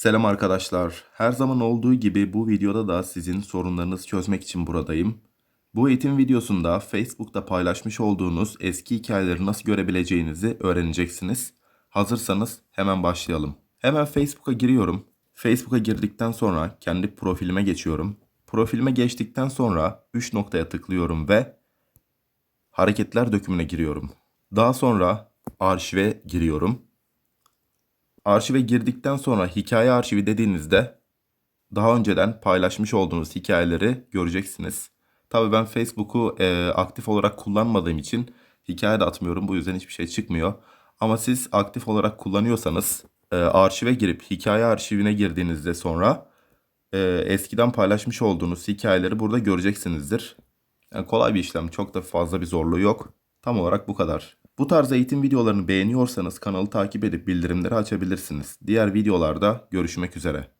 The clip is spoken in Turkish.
Selam arkadaşlar. Her zaman olduğu gibi bu videoda da sizin sorunlarınızı çözmek için buradayım. Bu eğitim videosunda Facebook'ta paylaşmış olduğunuz eski hikayeleri nasıl görebileceğinizi öğreneceksiniz. Hazırsanız hemen başlayalım. Hemen Facebook'a giriyorum. Facebook'a girdikten sonra kendi profilime geçiyorum. Profilime geçtikten sonra 3 noktaya tıklıyorum ve hareketler dökümüne giriyorum. Daha sonra arşive giriyorum. Arşive girdikten sonra hikaye arşivi dediğinizde daha önceden paylaşmış olduğunuz hikayeleri göreceksiniz. Tabii ben Facebook'u e, aktif olarak kullanmadığım için hikaye de atmıyorum. Bu yüzden hiçbir şey çıkmıyor. Ama siz aktif olarak kullanıyorsanız e, arşive girip hikaye arşivine girdiğinizde sonra e, eskiden paylaşmış olduğunuz hikayeleri burada göreceksinizdir. Yani kolay bir işlem. Çok da fazla bir zorluğu yok. Tam olarak bu kadar. Bu tarz eğitim videolarını beğeniyorsanız kanalı takip edip bildirimleri açabilirsiniz. Diğer videolarda görüşmek üzere.